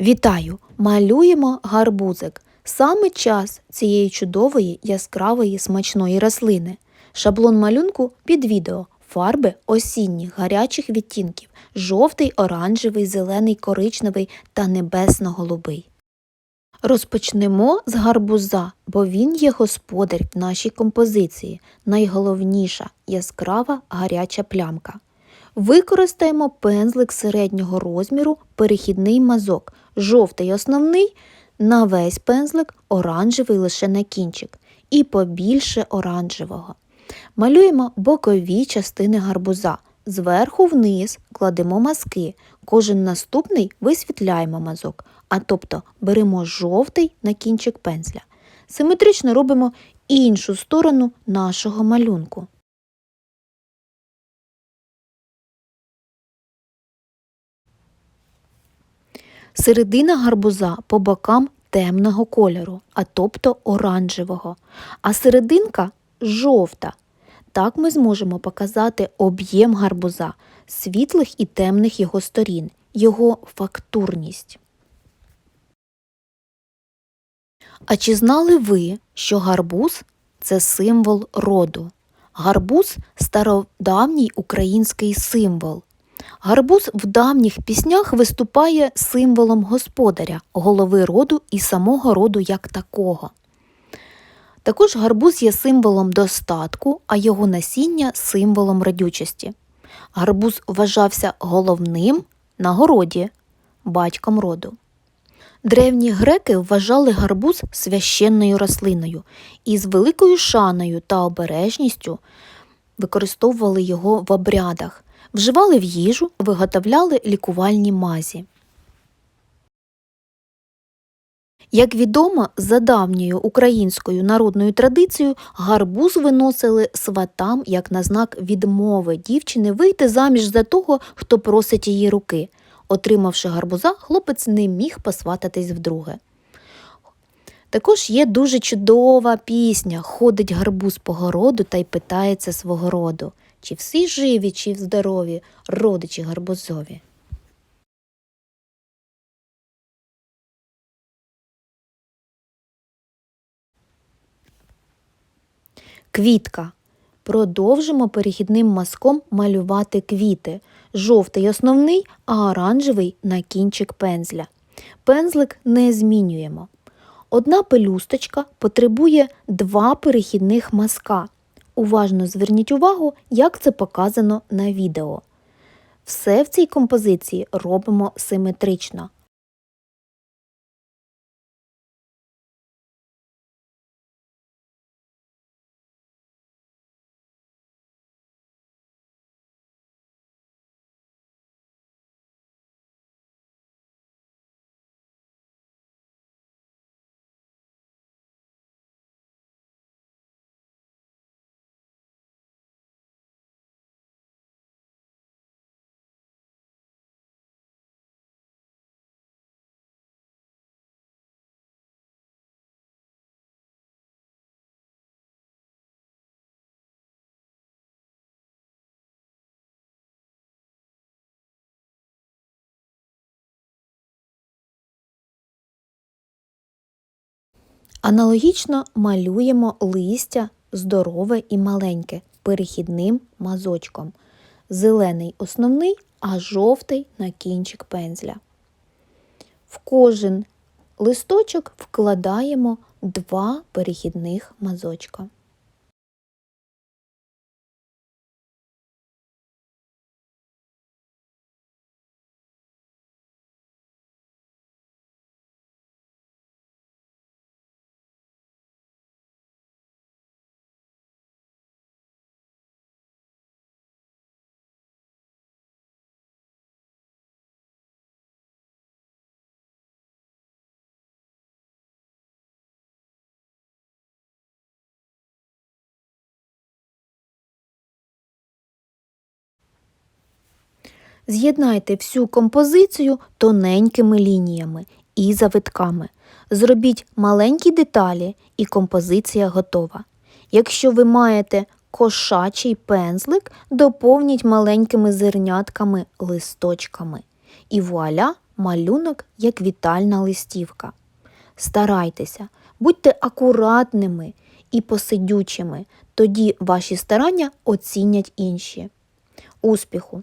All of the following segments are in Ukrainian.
Вітаю! Малюємо гарбузик. Саме час цієї чудової, яскравої, смачної рослини. Шаблон малюнку під відео. Фарби осінніх гарячих відтінків жовтий, оранжевий, зелений, коричневий та небесно-голубий. Розпочнемо з гарбуза, бо він є господар в нашій композиції, найголовніша яскрава гаряча плямка. Використаємо пензлик середнього розміру, перехідний мазок, жовтий основний на весь пензлик, оранжевий лише на кінчик і побільше оранжевого. Малюємо бокові частини гарбуза. Зверху вниз кладемо мазки, кожен наступний висвітляємо мазок, а тобто беремо жовтий на кінчик пензля. Симетрично робимо іншу сторону нашого малюнку. Середина гарбуза по бокам темного кольору, а тобто оранжевого, а серединка жовта. Так ми зможемо показати об'єм гарбуза, світлих і темних його сторін, його фактурність. А чи знали ви, що гарбуз це символ роду? Гарбуз стародавній український символ. Гарбуз в давніх піснях виступає символом господаря, голови роду і самого роду як такого. Також гарбуз є символом достатку, а його насіння символом родючості. Гарбуз вважався головним на городі, батьком роду. Древні греки вважали гарбуз священною рослиною і з великою шаною та обережністю використовували його в обрядах, вживали в їжу, виготовляли лікувальні мазі. Як відомо, за давньою українською народною традицією гарбуз виносили сватам як на знак відмови дівчини вийти заміж за того, хто просить її руки. Отримавши гарбуза, хлопець не міг посвататись вдруге. Також є дуже чудова пісня Ходить гарбуз по городу та й питається свого роду, чи всі живі, чи здорові, родичі гарбузові. Квітка. Продовжимо перехідним мазком малювати квіти. Жовтий основний, а оранжевий на кінчик пензля. Пензлик не змінюємо. Одна пелюсточка потребує два перехідних мазка. Уважно зверніть увагу, як це показано на відео. Все в цій композиції робимо симетрично. Аналогічно малюємо листя здорове і маленьке перехідним мазочком. Зелений основний, а жовтий на кінчик пензля. В кожен листочок вкладаємо два перехідних мазочка. З'єднайте всю композицію тоненькими лініями і завитками. Зробіть маленькі деталі і композиція готова. Якщо ви маєте кошачий пензлик, доповніть маленькими зернятками листочками. І вуаля малюнок як вітальна листівка. Старайтеся, будьте акуратними і посидючими, тоді ваші старання оцінять інші. Успіху!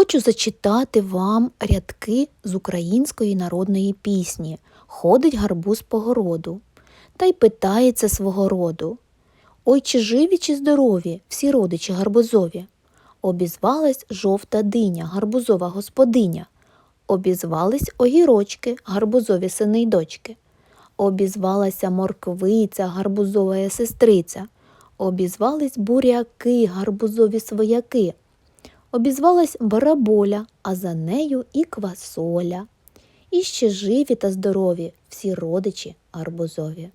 Хочу зачитати вам рядки з української народної пісні Ходить гарбуз по городу та й питається свого роду. Ой, чи живі, чи здорові всі родичі гарбузові? Обізвалась жовта диня, гарбузова господиня. Обізвались огірочки, гарбузові сини й дочки. Обізвалася морквиця, гарбузова сестриця. Обізвались буряки, гарбузові свояки. Обізвалась бараболя, а за нею і квасоля. І ще живі та здорові всі родичі гарбузові.